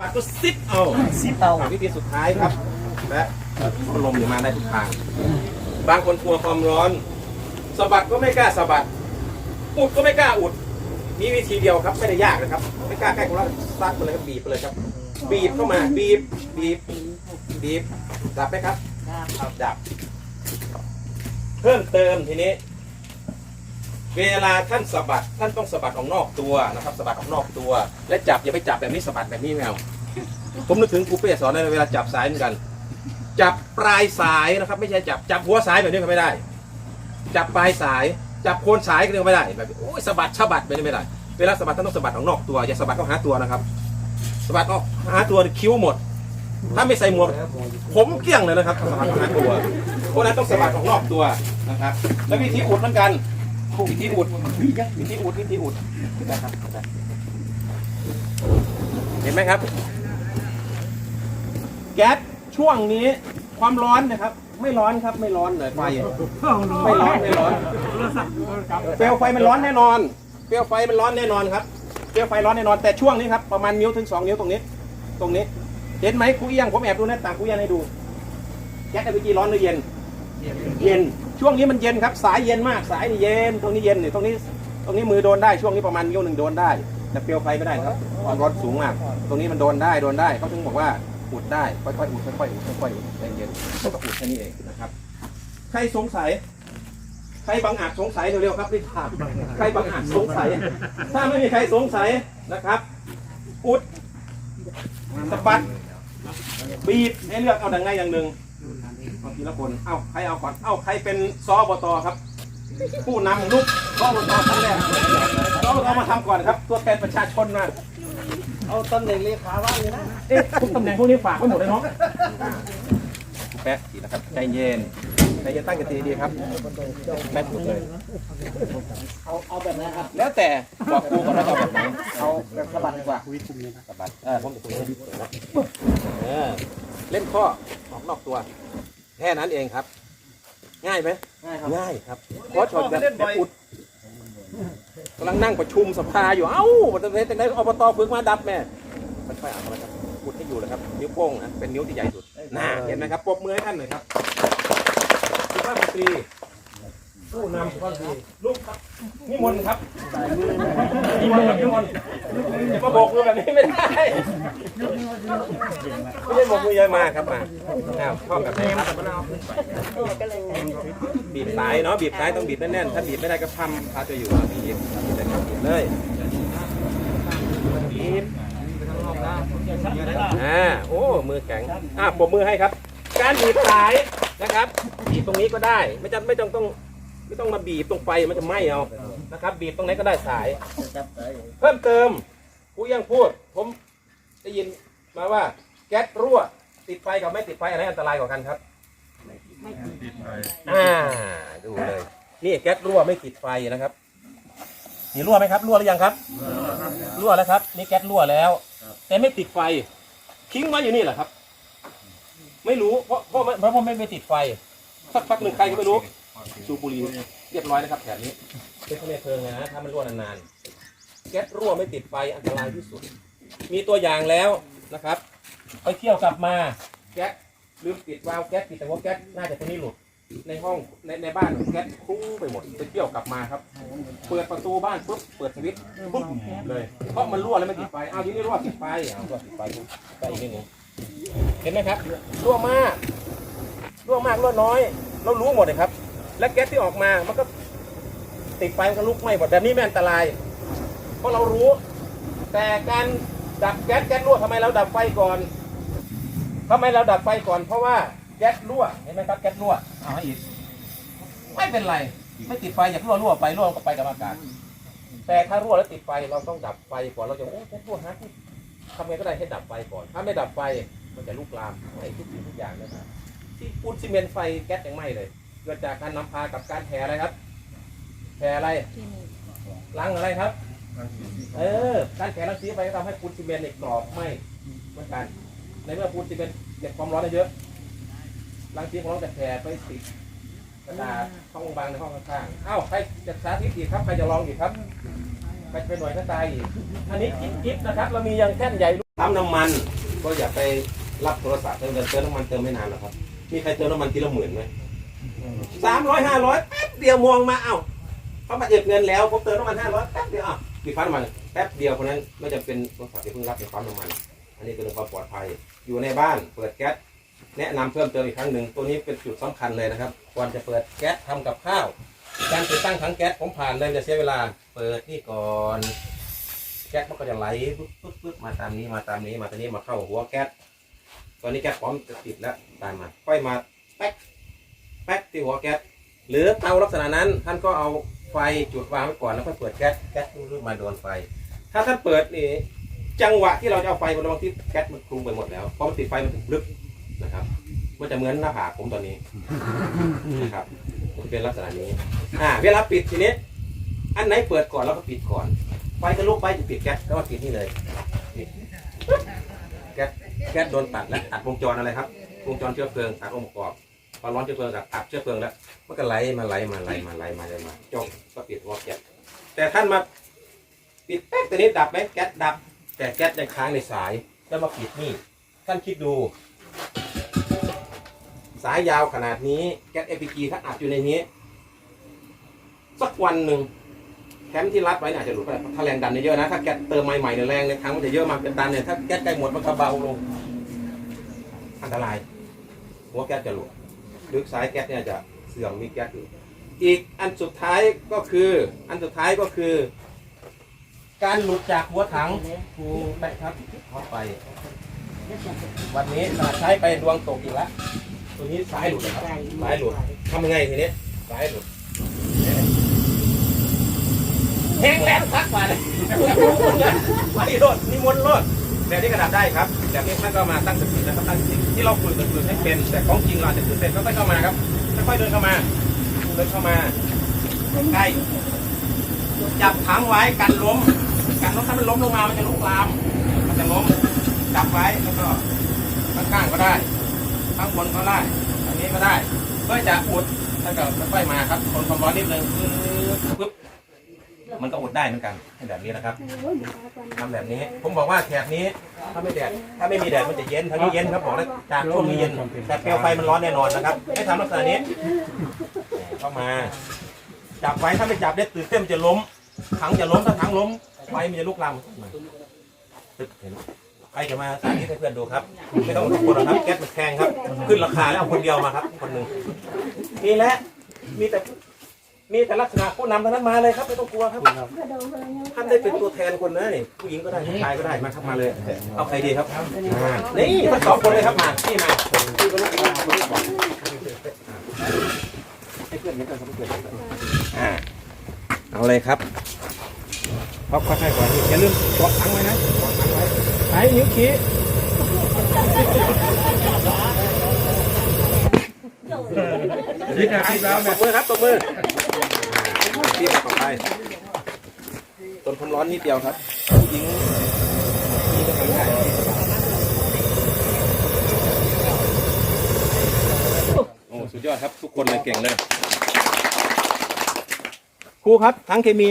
ปากก็ซิปเอาซิปเอาวิธีสุดท้ายครับ และพัดลมเนี่ยมาได้ทุกทาง บางคนกลัวความร้อนสะบัดก็ไม่กล้าสะบัดอุดก็ไม่กล้าอุด มีวิธีเดียวครับไม่ได้ยากนะครับ ไม่กล้าใกล้ของเราซัดไปเลยครับบีบไปเลยครับ บีบเข้ามาบีบบีบบีบดับไหมครับครับดับ เพิ่มเติมทีนี้ เวลาท่านสะบัดท่านต้องสะบัดออกนอกตัวนะครับสะบัดออกนอกตัว และจับอย่าไปจับแบบนี้สะบัดแบบนี้ไม่เอาผมนึกถึงครูเป้สอนในเวลาจับสายเหมือนกัน จับปลายสายนะครับ ไม่ใช่จับจับหัวสายแบบนี้ก็ไม่ได้ จับปลายสาย จับโคนสายก็ไม่ได้แบบโอ้ยสะบัดสะบัดแบบนี้ไม่ได้ เวลาสะบัดท่านต้องสะบัดออกนอกตัวอย่าสะบัดเข้าหาตัวนะครับสะบัดออกหาตัวคิ้วหมด ถ้าไม่ใส่หมวกผมเกลี้ยงเลยนะครับสะบัดออกหาตัวเพราะนั้นต้องสะบัดออกนอกตัวนะครับ แล้ววิธีอุดเหมือนกัน วิธีอุดวิธีอุดวิธีอุดนะครับเห็นไหมครับ แก๊สช่วงนี้ความร้อนนะครับ ไม่ร้อนครับไม่ร้อนเลยไฟไม่ร้อนไม่ร้อนเปลวไฟมันร้อนแน่นอน เปลวไฟมันร้อนแน่นอนครับ เปลวไฟร้อนแน่นอนแต่ช่วงนี้ครับประมาณนิ้วถึงสองนิ้วตรงนี้ ตรงนี้ เห็นไหมครูเอียงผมแอบดูหน้าต่างครูเอียงให้ดูแก๊ส LPG ร้อนหรือเย็น เย็น ช่วงนี้มันเย็นครับ สายเย็นมาก สายนี่เย็น ตรงนี้เย็นนี่ตรงนี้ ตรงนี้มือโดนได้ ช่วงนี้ประมาณนิ้วหนึ่งโดนได้ แต่เปลวไฟไม่ได้ครับ ความร้อนสูงมาก ตรงนี้มันโดนได้ โดนได้ เขาถึงบอกว่าอุดได้ ค่อยๆอุด ค่อยๆอุด ค่อยๆอุดใจเย็นแล้วก็อุดแค่นี้เองนะครับ ใครสงสัย ใครบางอาจสงสัยเร็วๆครับรีบถาม ใครบางอาจสงสัย ถ้าไม่มีใครสงสัยนะครับ อุดสะบัดบีบให้เลือกเอาดังไงอย่างหนึ่ง ทีละคน เอาใครเอาก่อน เอาใครเป็นซอบตครับ ผู้นำลูกซอบตท่านแรกซอบตมาทำก่อนครับ ตัวแทนประชาชนมาเอาตำแหน่งเลขาว่างเลยนะ เอ๊ะทุกตำแหน่งพวกนี้ฝากไว้หมดเลยน้องแป๊ะทีนะครับ ใจเย็น ใจเย็นตั้งกติดีครับแป๊ะพูดเลย เอาเอาแบบไหนครับ แล้วแต่บอกครูก็แล้วจะเอาแบบไหนเอาแบบสะบัดดีกว่าสะบัด เออผมจะคุยให้นะเออเล่นข้อออกนอกตัว แค่นั้นเองครับ ง่ายไหมง่ายครับง่ายครับเพราะชนแบบแบบอุดกำลังนั่งประชุมสภาอยู่เอ้าบัตรเทศแต่ไหนอบตฝึกมาดับแม่ค่อยๆเอาละครับอุดให้อยู่เลยครับ นิ้วโป้งนะเป็นนิ้วที่ใหญ่สุดน่าเห็นไหมครับปรบมือให้ท่านหน่อยครับสุภาพสตรี ผู้นำสุภาพสตรีลูกครับนิมนต์ครับนิมนต์ครับนิมนต์จะมาโบกมือแบบนี้ไม่ได้ไม่ใช่โบกมือเยอะมาครับมาอ้าวข้อกับไหนครับบีบสายเนาะบีบสายต้องบีบแน่นๆถ้าบีบไม่ได้ก็พัมพาตัวอยู่อะบีบบีบเลยครับบีบเลยบีบอ่าโอ้มือแข็งอะปมมือให้ครับ การบีบสายนะครับบีบตรงนี้ก็ได้ ไม่จำไม่ต้องต้อง ไม่ต้องมาบีบตรงไฟมันจะไหม้เอานะครับ บีบตรงไหนก็ได้สาย เพิ่มเติมผู้ยังพูด ผมได้ยินมาว่า แก๊สรั่ว ติดไฟกับไม่ติดไฟอะไรอันตรายกว่ากันครับอ่าดูเลย นี่แก๊สรั่วไม่ติดไฟนะครับนี่รั่วไหมครับรั่วหรือยังครับรั่วแล้วครับ นี่แก๊สรั่วแล้ว แต่ไม่ติดไฟทิ้งไว้อยู่นี่แหละครับ ไม่รู้เพราะเพราะเพราะเพราะไม่ไม่ติดไฟ สักพักหนึ่งใครก็ไม่รู้ สูบบุหรี่เรียบร้อยนะครับแถบนี้เป็นข้าวเพลิงนะถ้ามันรั่วนานๆแก๊สรั่วไม่ติดไฟอันตรายที่สุด มีตัวอย่างแล้วนะครับ ไปเที่ยวกลับมาแก๊สลืมปิดวาล์วแก๊สปิดแต่ว่าแก๊สน่าจะตัวนี้หลุดในห้องในในบ้านแก๊สคุ้งไปหมดไปเที่ยวกลับมาครับ เปิดประตูบ้านปุ๊บเปิดสวิตช์ปุ๊บเลยเพราะมันรั่วแล้วไม่ติดไฟอ้าวทีนี้รั่วติดไฟอ้าวรั่วติดไฟไปอีกนิดนึงเห็นไหมครับรั่วมากรั่วมากรั่วน้อย เรารู้หมดเลยครับ และแก๊สที่ออกมามันก็ติดไฟมันก็ลุกไหม้หมดแบบนี้ไม่อันตราย เพราะเรารู้ แต่การดับแก๊สแก๊สรั่วทำไมเราดับไฟก่อนทำไมเราดับไฟก่อน เพราะว่าแก๊สรั่วเห็นไหมครับแก๊สรั่วเอาให้อีกไม่เป็นไร ไม่ติดไฟอย่ารั่วรั่วไปรั่วก็ไปกับอากาศแต่ถ้ารั่วแล้วติดไฟเราต้องดับไฟก่อนเราจะโอ้แก๊สรั่วฮะที่ทำไงก็ได้ให้ดับไฟก่อน ถ้าไม่ดับไฟมันจะลุกลามไหม้ทุกสิ่งทุกอย่างนะครับที่ปูนซีเมนต์ไฟแก๊สยังไหม้เลย เกิดจากการนำพากับการแผ่อะไรครับแผ่อะไรลังอะไรครับ เออ การแผ่รังสีไฟก็ทำให้ปูนซีเมนต์เนี่ยกรอบไหม้เหมือนกัน ในเมื่อปูนซีเมนต์เก็บความร้อนได้เยอะรังสีของเราจะแผ่ไปติดกระดาษห้องบางในห้องข้างๆเอ้าใครจะสาธิตอีกครับใครจะลองอีกครับใครจะเป็นหน่วยหน้าตายอีกอันนี้กิ๊บกิ๊บนะครับ เรามียังแท่นใหญ่ทปั๊มน้ำมัน ก็อย่าไปรับโทรศัพท์เติมเงินเติมน้ำมันเติมไม่นานหรอกครับ มีใครเติมน้ำมันทีละหมื่นไหม สามร้อยห้าร้อยแป๊บเดียวมองมาเอ้าเขามาเก็บเงินแล้วผมเติมน้ำมันห้าร้อยแป๊บเดียวอะปิดปั๊มน้ำมันแป๊บเดียวเพราะนั้นไม่จำเป็นโทรศัพท์ที่เพิ่งรับในปั๊มน้ำมัน อันนี้คือเรื่องความปลอดภัย อยู่ในบ้านเปิดแก๊สแนะนำเพิ่มเติมอีกครั้งหนึ่งตัวนี้เป็นจุดสำคัญเลยนะครับก่อนจะเปิดแก๊สทำกับข้าว การติดตั้งถังแก๊สผมผ่านเลยจะเสียเวลา เปิดนี่ก่อนแก๊สมันก็จะไหลปึ๊บปึ๊บปึ๊บมาตามนี้มาตามนี้มาตามนี้มาเข้าหัวแก๊สตอนนี้แก๊สพร้อมจะติดแล้วตามมาค่อยมาแป๊ก แป๊กที่หัวแก๊สหรือเตาลักษณะนั้น ท่านก็เอาไฟจุดวางไว้ก่อนแล้วก็เปิดแก๊สแก๊สรุ่มาโดนไฟ ถ้าท่านเปิดนี่จังหวะที่เราจะเอาไฟบนระวังที่แก๊สมันคลุมไปหมดแล้วเพราะมันติดไฟมันถึงลึกนะครับ มันจะเหมือนหน้าผากผมตอนนี้นะครับมันเป็นลักษณะนี้อ่าเวลาปิดทีนี้อันไหนเปิดก่อนแล้วก็ปิดก่อนไฟจะลุกไปจะปิดแก๊สก็มาปิดนี่เลยปิดแก๊สแก๊สโดนตัดแล้วตัดวงจรอะไรครับวงจรเชื้อเพลิงตัดองค์ประกอบพ อร้อนเชื้อเพลิงกับตัดเชื้อเพลิงแล้วมันก็ไหลมาไหลมาไหลมาไหลมาไหลมาจบก็ปิดวอลแก๊สแต่ท่านมาปิดแป๊กตัวนี้ดับไหมแก๊สดับ แต่แก๊สยังค้างในสายแล้วมาปิดนี่ ท่านคิดดู สายยาวขนาดนี้แก๊ส LPG ถ้าอัดอยู่ในนี้ สักวันหนึ่งแคมป์ที่รัดไว้เนี่ยอาจจะหลุดไปถ้าแรงดันเยอะนะถ้าแก๊สเติมใหม่ๆเนี่ยแรงในถังมันจะเยอะมากเป็นตันเนี่ยถ้าแก๊สใกล้หมดมันก็เบาลงอันตรายหัวแก๊สจะหลุด ลึกสายแก๊สเนี่ยจะเสื่อมมีแก๊สอยู่อีกอันสุดท้ายก็คือ อันสุดท้ายก็คือ การหลุดจากหัวถังครูไปครับเข้าไป วันนี้เราใช้ไปดวงตกอีกแล้วตัวนี้สายหลุดนะครับสายหลุดทำยังไงทีนี้สายหลุดแห้งแล้พักมาเลยไม่รดนิมนต์รด แบบนี้กระดับได้ครับแบบนี้ท่านก็มาตั้งสตินะครับตั้งสติที่เราฝึกกันฝึกให้เป็น แต่ของจริงเราอาจจะฝึกเป็นค่อยๆเข้ามาครับค่อยๆเดินเข้ามาเดินเข้ามาใกล้จับถังไว้กันล้มกันล้มถ้ามันล้มลงมามันจะลุกลามมันจะล้มจับไว้แล้วก็ข้างๆก็ได้ ข้างบนก็ได้อันนี้ก็ได้เพื่อจะอุดแล้วก็ค่อยๆมาครับคนความร้อนนิดนึงปึ๊บ มันก็อุดได้เหมือนกันให้แบบนี้นะครับทำแบบนี้ ผมบอกว่าแถบนี้ถ้าไม่แดดถ้าไม่มีแดดมันจะเย็นทางนี้เย็นครับบอกแล้วจากช่วงนี้เย็นแต่เปลวไฟมันร้อนแน่นอนนะครับ ให้ทำลักษณะนี้เข้ามา จับไว้ถ้าไม่จับเนี่ยตื่นเต้นมันจะล้มถังจะล้มถ้าถังล้มไฟมันจะลุกลามปึ๊บเห็นไหมใครจะมาสาธิตให้เพื่อนดูครับไม่ต้องทุกคนหรอกครับแก๊สมันแพงครับ ขึ้นราคาแล้วเอาคนเดียวมาครับ คนหนึ่งนี่แหละมีแต่ มีแต่ลักษณะผู้นำเท่านั้นมาเลยครับไม่ต้องกลัวครับท่านได้เป็นตัวแทนคนนะนี่ผู้หญิงก็ได้ผู้ชายก็ได้มาครับมาเลย เอาใครดีครับอ่านี่ทั้งสองคนเลยครับมานี่มาพี่ก็รู้ว่าคนนี้บอกให้เพื่อนเห็นกันครับเพื่อนเห็นกันอ่าเอาเลยครับพอค่อยๆก่อนนี่อย่าลืมกดถังไว้นะกดถังไว้ไหนนิ้วชี้นี่ครับตบมือครับตบมือ เที่ต่อไปต้นความร้อนนิดเดียวครับผู้หญิงนี่ก็ทำได้โอ้สุดยอดครับ ทุกคนเลยเก่งเลยครูครับทั้งเคมี